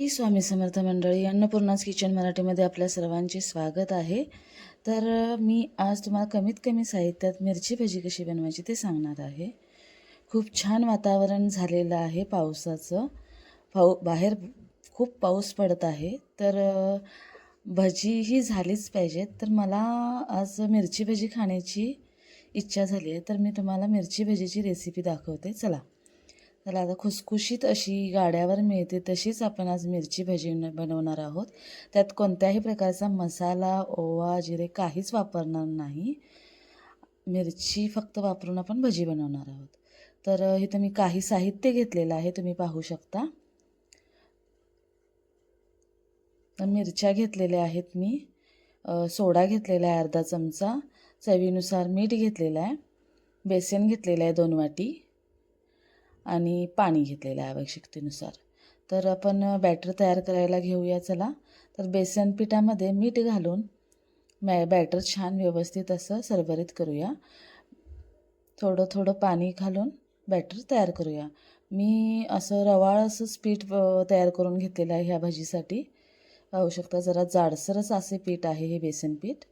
ही स्वामी समर्थ मंडळी अन्नपूर्णाच किचन मराठीमध्ये आपल्या सर्वांचे स्वागत आहे. तर मी आज तुम्हाला कमीत कमी साहित्यात मिरची भजी कशी बनवायची ते सांगणार आहे. खूप छान वातावरण झालेलं आहे पावसाचं. पाऊ बाहेर खूप पाऊस पडत आहे. तर भजी ही झालीच पाहिजेत तर मला आज मिरची भजी खाण्याची इच्छा झाली आहे. तर मी तुम्हाला मिरची भजीची रेसिपी दाखवते. चला. त्याला आता खुसखुशीत अशी गाड्यावर मिळते तशीच आपण आज मिरची भजी न- बनवणार आहोत. त्यात कोणत्याही प्रकारचा मसाला ओवा जिरे काहीच वापरणार नाही. मिरची फक्त वापरून आपण भजी बनवणार आहोत. तर हे इथं मी काही साहित्य घेतलेलं आहे तुम्ही पाहू शकता. मिरच्या घेतलेल्या आहेत मी. सोडा घेतलेला आहे अर्धा चमचा. चवीनुसार मीठ घेतलेलं आहे. बेसन घेतलेलं आहे दोन वाटी. आणि पाणी घेतलेलं आहे आवश्यकतेनुसार. तर आपण बॅटर तयार करायला घेऊया चला. तर बेसन पिठामध्ये मीठ घालून मॅ बॅटर छान व्यवस्थित असं सरभरीत करूया. थोडं थोडं पाणी घालून बॅटर तयार करूया. मी असं रवाळ असंच पीठ तयार करून घेतलेलं आहे ह्या भाजीसाठी. पाहू शकता जरा जाडसरच असे पीठ आहे हे बेसन पीठ.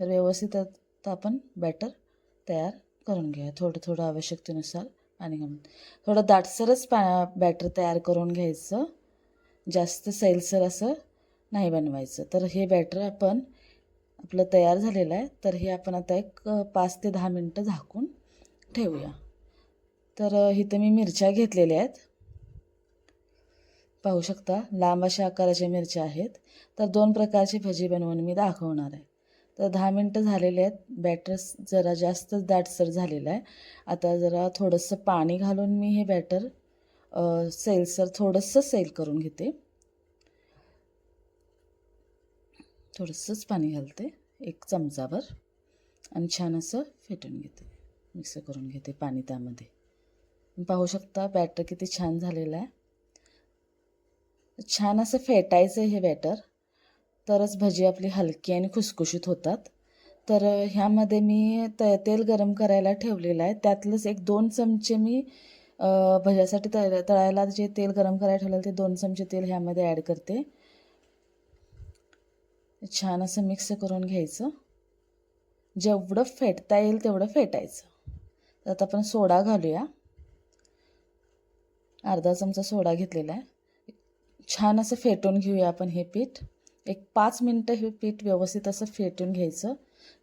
तर व्यवस्थित आपण बॅटर तयार करून घ्या थोडं थोडं आवश्यकतेनुसार. आणि थोडं दाटसरच पा बॅटर तयार करून घ्यायचं. जास्त सैलसर असं नाही बनवायचं. तर हे बॅटर आपण आपलं तयार झालेलं आहे. तर हे आपण आता एक पाच ते दहा मिनटं झाकून ठेवूया. तर इथं मी मिरच्या घेतलेल्या आहेत. पाहू शकता लांब अशा आकाराच्या मिरच्या आहेत. तर दोन प्रकारची भजी बनवून मी दाखवणार आहे. तर दहा मिनटं झालेले आहेत. बॅटर जरा जास्तच दाटसर झालेलं आहे. आता जरा थोडंसं पाणी घालून मी हे बॅटर सैलसर थोडंसं सैल करून घेते. थोडंसंच पाणी घालते. एक चमचाभर. आणि छान असं फेटून घेते. मिक्स करून घेते पाणी त्यामध्ये. पाहू शकता बॅटर किती छान झालेलं आहे. छान असं फेटायचं आहे हे बॅटर तरच भजी आपली हलकी आणि खुसखुशीत होतात. तर ह्यामध्ये मी त तेल गरम करायला ठेवलेलं आहे. त्यातलंच एक दोन चमचे मी भज्यासाठी तळ तळायला जे तेल गरम करायला ठेवलेलं ते दोन चमचे तेल ह्यामध्ये ॲड करते. छान असं मिक्स करून घ्यायचं. जेवढं फेटता येईल तेवढं फेटायचं. तर आता आपण सोडा घालूया. अर्धा चमचा सोडा घेतलेला आहे. छान असं फेटून घेऊया आपण हे पीठ. एक पाच मिनटं हे पीठ व्यवस्थित असं फेटून घ्यायचं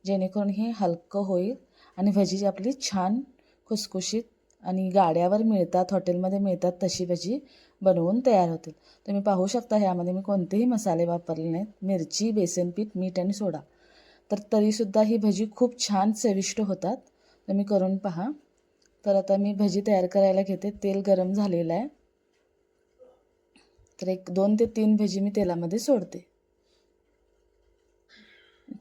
जेणेकरून हे हलकं होईल आणि भजी आपली छान खुसखुशीत आणि गाड्यावर मिळतात हॉटेलमध्ये मिळतात तशी भजी बनवून तयार होतील. तुम्ही पाहू शकता ह्यामध्ये मी कोणतेही मसाले वापरले नाहीत. मिरची बेसन पीठ मीठ आणि सोडा. तर तरीसुद्धा ही भजी खूप छान चविष्ट होतात. तुम्ही करून पहा. तर आता मी भजी तयार करायला घेते. तेल गरम झालेलं आहे. तर एक दोन ते तीन भजी मी तेलामध्ये सोडते.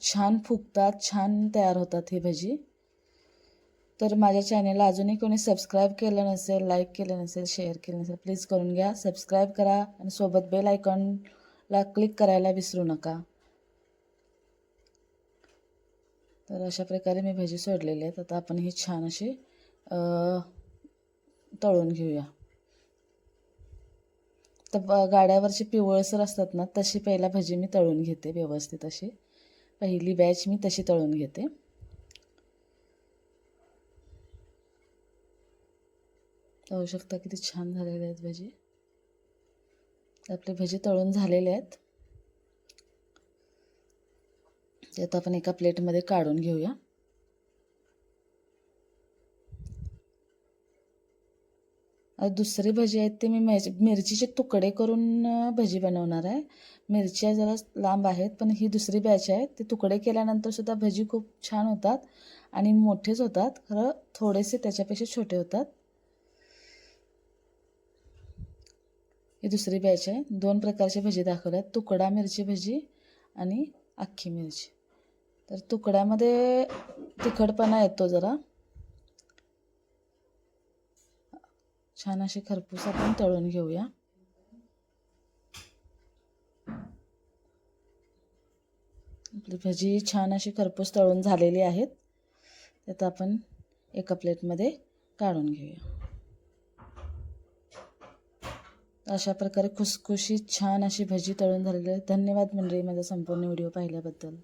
छान फुगतात छान तयार होतात हे भजी. तर माझ्या चॅनेलला अजूनही कोणी सबस्क्राईब केलं नसेल लाईक केलं नसेल शेअर केलं नसेल प्लीज करून घ्या. सबस्क्राईब करा आणि सोबत बेल आयकॉनला क्लिक करायला विसरू नका. तर अशा प्रकारे मी भजी सोडलेले आहेत. आता आपण ही छान अशी तळून घेऊया. तर गाड्यावरची पिवळसर असतात ना तशी पहिला भजी मी तळून घेते व्यवस्थित अशी. पहिली बॅच मी तशी तळून घेते. पाहू शकता किती छान झालेले आहेत भजी. आपले भजी तळून झालेले आहेत. ते आता आपण एका प्लेटमध्ये काढून घेऊया. दुसरी भजी आहेत ते मी मिरची मिरचीचे तुकडे करून भजी बनवणार आहे. मिरच्या जरा लांब आहेत पण ही दुसरी बॅच आहे. ते तुकडे केल्यानंतर सुद्धा भजी खूप छान होतात आणि मोठेच होतात. खरं थोडेसे त्याच्यापेक्षा छोटे होतात. ही दुसरी बॅच आहे. दोन प्रकारचे भजी दाखवल्या आहेत तुकडा मिरची भजी आणि अख्खी मिरची. तर तुकड्यामध्ये तिखटपणा येतो जरा. छान अशी खरपूस आपण तळून घेऊया. आपली भजी छान अशी खरपूस तळून झालेली आहेत. त्यात आपण एका प्लेटमध्ये काढून घेऊया. अशा प्रकारे खुसखुशीत छान अशी भजी तळून झालेली आहे धन्यवाद मंडळी माझा संपूर्ण व्हिडिओ पाहिल्याबद्दल.